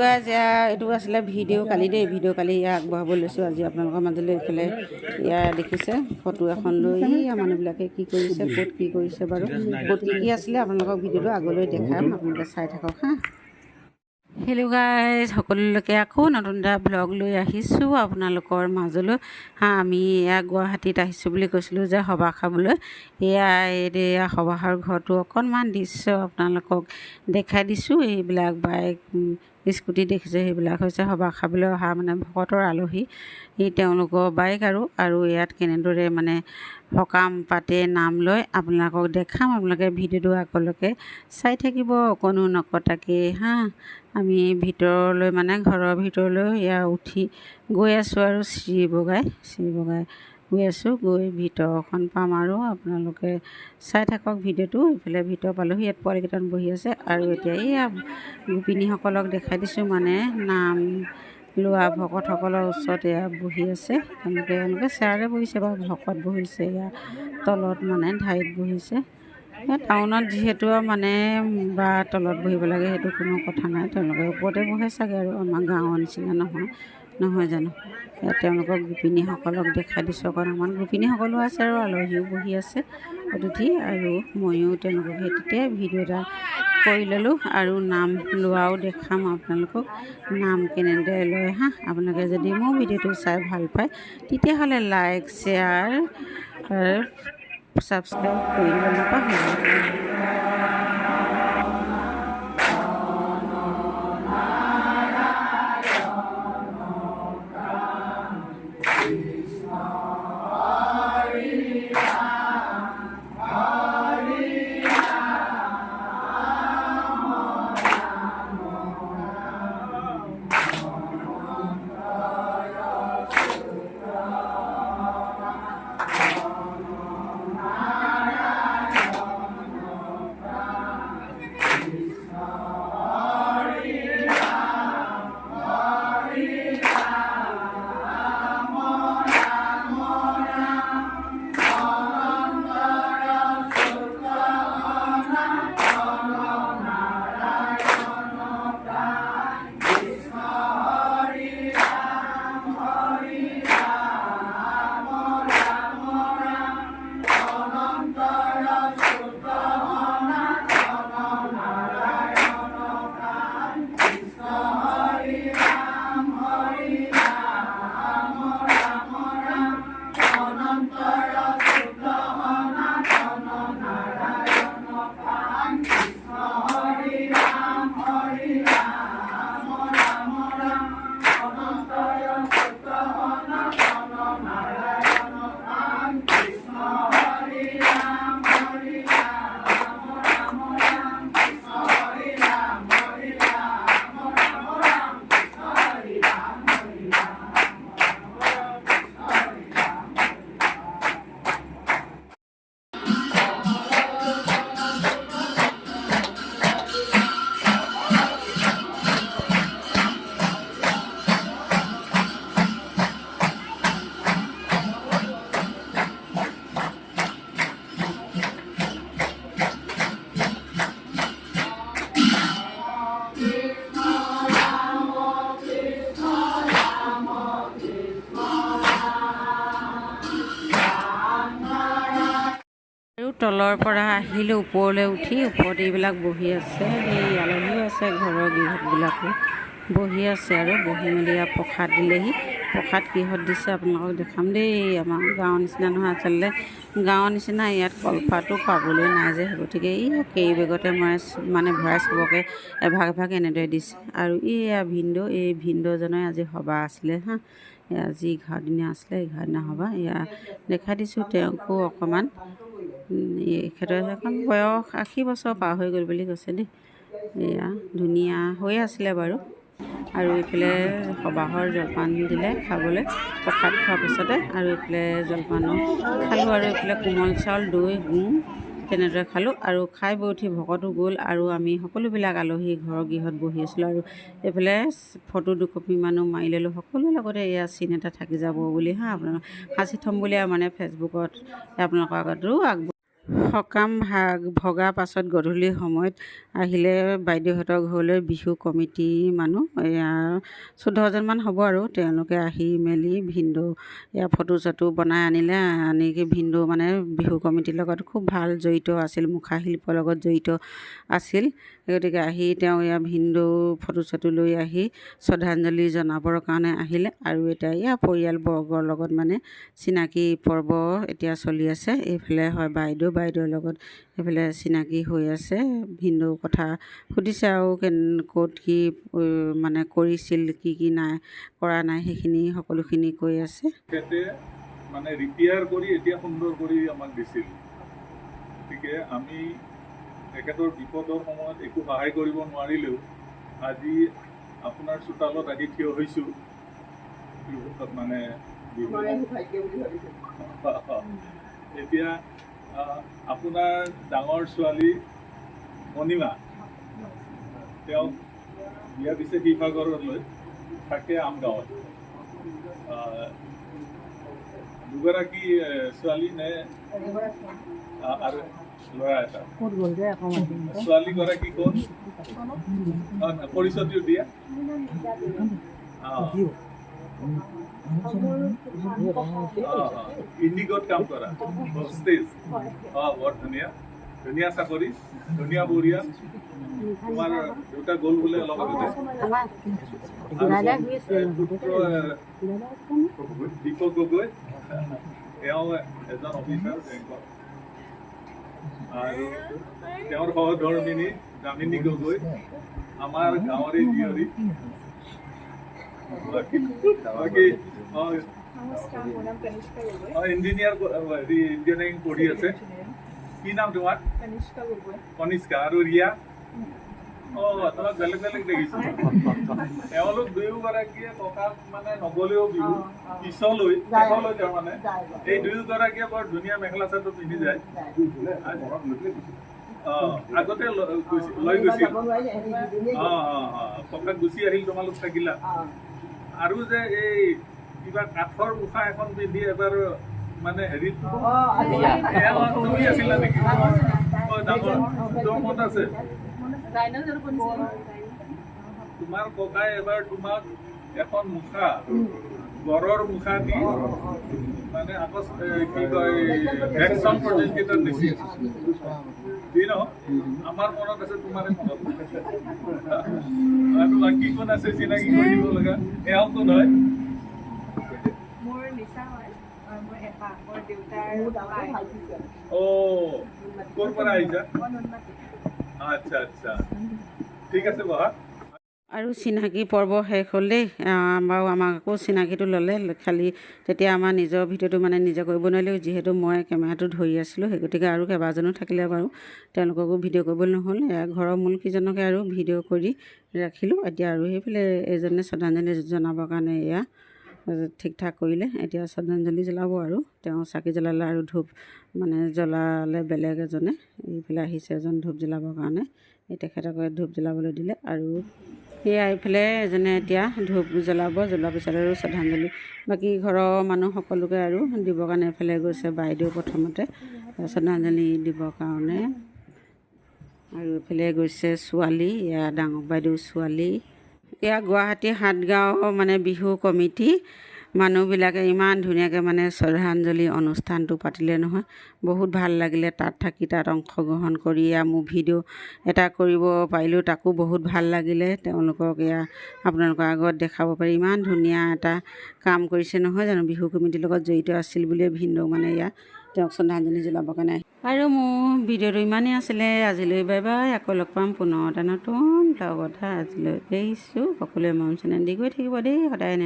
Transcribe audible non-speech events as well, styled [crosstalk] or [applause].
Guys এয়া এইটো আছিলে ভিডিঅ' কালি দেই ভিডিঅ' কালি এয়া আগবঢ়াব লৈছোঁ আজি আপোনালোকৰ মাজলৈ এইফালে। এয়া দেখিছে ফটো এখন লৈ এয়া মানুহবিলাকে কি কৰিছে ক'ত কি কৰিছে বাৰু। ক'ত কি কি আছিলে আপোনালোকক ভিডিঅ'টো আগলৈ দেখাম আপোনালোকে চাই থাকক হা। গাইজ সকলোলৈকে আকৌ নতুন এটা ব্লগ লৈ আহিছোঁ আপোনালোকৰ মাজলৈ। হা আমি এয়া গুৱাহাটীত আহিছোঁ বুলি কৈছিলোঁ যে সভা খাবলৈ। এয়া এয়া সভাৰ ঘৰটো অকণমান দৃশ্য আপোনালোকক দেখাই দিছোঁ এইবিলাক বাইক স্কুটি দেখিছে সেইবিলাক হৈছে সভা খাবলৈ অহা মানে ভকতৰ আলহী। তেওঁলোকৰ বাইক আৰু আৰু ইয়াত কেনেদৰে মানে সকাম পাতে নাম লয় আপোনালোকক দেখাম। আপোনালোকে ভিডিঅ'টো আগলৈকে চাই থাকিব অকণো নকটাকৈ হা। আমি ভিতৰলৈ মানে ঘৰৰ ভিতৰলৈ এয়া উঠি গৈ আছোঁ আৰু চিৰি বগাই চিৰি বগাই। গৈ আছোঁ গৈ ভিতৰখন পাম আৰু আপোনালোকে চাই থাকক ভিডিঅ'টো এইফালে ভিতৰ পালোহি ইয়াত পোৱালিকেইটামান বহি আছে আৰু এতিয়া এইয়া গোপিনীসকলক দেখাই দিছোঁ মানে নাম লোৱা ভকতসকলৰ ওচৰত এয়া বহি আছে তেওঁলোকে তেওঁলোকে চেয়াৰে বহিছে বা ভকত বহিছে এয়া তলত মানে ঠাইত বহিছে। টাউনত যিহেতু মানে বা তলত বহিব লাগে সেইটো কোনো কথা নাই তেওঁলোকে ওপৰতে বহে চাগে আৰু আমাৰ গাঁৱৰ নিচিনা নহয়। নহয় জানো? তেওঁলোকক গোপিনীসকলক দেখাই দিছোঁ। অকণমান গোপিনীসকলো আছে আৰু আলহীও বহি আছে অতিথি আৰু ময়ো তেওঁলোকক সেই তেতিয়াই ভিডিঅ' এটা কৰি ল'লোঁ আৰু নাম লোৱাও দেখাম আপোনালোকক। নাম কেনেদৰে লয় হা? আপোনালোকে যদি মোৰ ভিডিঅ'টো চাই ভাল পায় তেতিয়াহ'লে লাইক শ্বেয়াৰ ছাবস্ক্ৰাইব কৰি দিব নাপাহৰিব তলৰ পৰা আহিলোঁ ওপৰলৈ উঠি ওপৰত এইবিলাক বহি আছে এই আলহীও আছে ঘৰৰ গৃহবিলাকো বহি আছে আৰু বহি মেলি ইয়াত প্ৰসাদ দিলেহি। প্ৰসাদ কিহত দিছে আপোনালোকক দেখাম দেই আমাৰ গাঁৱৰ নিচিনা নহয় আচলতে। গাঁৱৰ নিচিনা ইয়াত কলপাতো পাবলৈ নাই যে সেই গতিকে এই কেৰি বেগতে মৰাই মানে ভৰাই চবকে এভাগ এভাগ এনেদৰে দিছে। আৰু এইয়া ভিনদেউ এই ভিনদেউজনে আজি সবাহ আছিলে হা। আজি এঘাৰ দিনীয়া আছিলে এঘাৰ দিনা সবাহ এয়া দেখাই দিছোঁ তেওঁকো অকণমান এখেতৰ এখন বয়স আশী বছৰ পাৰ হৈ গ'ল বুলি কৈছে দেই। এয়া ধুনীয়া হৈ আছিলে বাৰু। আৰু এইফালে সবাহৰ জলপান দিলে খাবলৈ প্ৰসাদ খোৱাৰ পিছতে। আৰু এইফালে জলপানো খালোঁ আৰু এইফালে কোমল চাউল দৈ গুৰ তেনেদৰে খালোঁ। আৰু খাই বৈ উঠি ভকতো গ'ল আৰু আমি সকলোবিলাক আলহী ঘৰৰ গৃহত বহি আছিলোঁ। আৰু এইফালে ফটো দুকপিমানো মাৰি ল'লোঁ। সকলোৰে লগতে এয়া চিন এটা থাকি যাব বুলি হা আপোনালোক সাঁচি থ'ম বুলি আৰু মানে ফেচবুকত আপোনালোকৰ আগতো আগব সকাম ভাগ ভগা পাছত গধূলি সময়ত আহিলে বাইদেউহঁতৰ ঘৰলৈ বিহু কমিটি মানুহ এয়া চৈধ্যজনমান হ'ব আৰু। তেওঁলোকে আহি মেলি ভিনদেউ এয়া ফটো চটো বনাই আনিলে। আনি ভিনদেউ মানে বিহু কমিটিৰ লগত খুব ভাল জড়িত আছিল মুখাশিল্পৰ লগত জড়িত আছিল। গতিকে আহি তেওঁ এয়া ভিনদেউ ফটো চটো লৈ আহি শ্ৰদ্ধাঞ্জলি জনাবৰ কাৰণে আহিলে আৰু এতিয়া এয়া পৰিয়ালবৰ্গৰ লগত মানে চিনাকি পৰ্ব এতিয়া চলি আছে। এইফালে হয় বাইদেউ বাইদেউৰ লগত সেইফালে চিনাকি হৈ আছে। ভিনদেউ কথা সুধিছে আৰু কেন ক'ত কি মানে কৰিছিল কি কি নাই কৰা নাই সেইখিনি সকলোখিনি কৈ আছে। মানে ৰিপেয়াৰ কৰি এতিয়া সুন্দৰ কৰি আমাক দিছিল। গতিকে আমি তেখেতৰ বিপদৰ সময়ত একো সহায় কৰিব নোৱাৰিলেও আজি আপোনাৰ চোতালত আহি থিয় হৈছোঁ। মানে [laughs] এতিয়া আপোনাৰ ডাঙৰ ছোৱালী মণিমা তেওঁ বিয়া দিছে শিৱসাগৰলৈ থাকে আমগাঁৱত। দুগৰাকী ছোৱালী আৰু ল'ৰা এটা ছোৱালীগৰাকী কোন পৰিচয়টো দিয়া ইণ্ডিগত কাম কৰা অ বৰ ধুনীয়া ধুনীয়া চাকৰি ধুনীয়া পৰিয়াল তোমাৰ দেউতা গ'ল বোলে অলপ আগতে আৰু পুত্ৰ দীপক গগৈ তেওঁ এজন অফিচাৰ বেংকত আৰু তেওঁৰ সহধৰ্মিনী গামিনী গগৈ আমাৰ গাঁৱৰে জীয়ৰী। বাকী অঁ ইঞ্জিনিয়াৰ হেৰি ইঞ্জিনিয়াৰিং পঢ়ি আছে। কি নাম তোমাৰ? কনিষ্কা আৰু ৰিয়া? অঁ তোমাক বেলেগ বেলেগ দেখিছোঁ। তেওঁলোক দুয়োগৰাকীয়ে ককাক মানে নগলেও বিহু। পিছলৈ শেষলৈ তাৰমানে এই দুয়োগৰাকীয়ে বৰ ধুনীয়া মেখেলা চাদৰ পিন্ধি যায়। অঁ আগতে ল- গৈছিল- অঁ অঁ ককাক গুচি আহিল তোমালোক থাকিলা। আৰু যে এই কিবা কাঠৰ মুখা এখন পিন্ধি এবাৰ মানে হেৰিত তুমি আছিলা নেকি? ডাঙৰ। তোমাৰ মনত আছে? তোমাৰ ককাই এবাৰ তোমাক এখন মুখা গড়ৰ মুখা দি মানে আকৌ এ, কি কয় ভেকচন প্ৰতিযোগিতাত দিছিল দি ন আমাৰ মনত আছে তোমাৰ মনত। আৰু বাকী কোন আছে চিনাকি কৰি দিব লগা। এয়াও কোন আৰু মোৰ এপা মোৰ দেউতাৰ বাই অ' ক'ৰ পৰা আহিছা মই নুনমাটি আচ্ছা আচ্ছা ঠিক আছে বহা আৰু চিনাকি পৰ্ব শেষ হ'ল দেই বাৰু আমাক আকৌ চিনাকিটো ল'লে খালি তেতিয়া আমাৰ নিজৰ ভিডিঅ'টো মানে নিজে কৰিব নোৱাৰিলেও যিহেতু মই কেমেৰাটো ধৰি আছিলোঁ সেই গতিকে আৰু কেইবাজনো থাকিলে বাৰু তেওঁলোককো ভিডিঅ' কৰিবলৈ নহ'ল এয়া ঘৰৰ মূলকেইজনকে আৰু ভিডিঅ' কৰি ৰাখিলোঁ এতিয়া আৰু সেইফালে এজনে শ্ৰদ্ধাঞ্জলি জনাবৰ কাৰণে এয়া ঠিক ঠাক কৰিলে এতিয়া শ্ৰদ্ধাঞ্জলি জ্বলাব আৰু। তেওঁ চাকি জ্বলালে আৰু ধূপ মানে জ্বলালে বেলেগ এজনে এইফালে আহিছে এজন ধূপ জ্বলাবৰ কাৰণে। এই তেখেতকে ধূপ জ্বলাবলৈ দিলে আৰু সেয়া এইফালে এজনে এতিয়া ধূপ জ্বলাব জ্বলোৱাৰ পিছত আৰু শ্ৰদ্ধাঞ্জলি। বাকী ঘৰৰ মানুহ সকলোকে আৰু দিবৰ কাৰণে এইফালে গৈছে বাইদেউ প্ৰথমতে শ্ৰদ্ধাঞ্জলি দিবৰ কাৰণে। আৰু এইফালে গৈছে ছোৱালী এয়া ডাঙৰ বাইদেউ ছোৱালী। এয়া গুৱাহাটী সাতগাঁও মানে বিহু কমিটি। মানুহবিলাকে ইমান ধুনীয়াকৈ মানে শ্ৰদ্ধাঞ্জলি অনুষ্ঠানটো পাতিলে নহয়। বহুত ভাল লাগিলে তাত থাকি তাত অংশগ্ৰহণ কৰি এয়া মোৰ ভিডিঅ' এটা কৰিব পাৰিলোঁ তাকো বহুত ভাল লাগিলে। তেওঁলোকক এয়া আপোনালোকৰ আগত দেখাব পাৰি। ইমান ধুনীয়া এটা কাম কৰিছে নহয় জানো বিহু কমিটিৰ লগত জড়িত আছিল বুলিয়ে ভিনদেউ মানে এয়া তেওঁক শ্ৰদ্ধাঞ্জলি জ্বলাবৰ কাৰণে। আৰু মোৰ ভিডিঅ'টো ইমানেই আছিলে আজিলৈ বাই বাই। আকৌ লগ পাম পুনৰ নতুন লগতে আজিলৈ এৰিছোঁ। সকলোৱে মৰম চেনেহ দি গৈ থাকিব দেই সদায়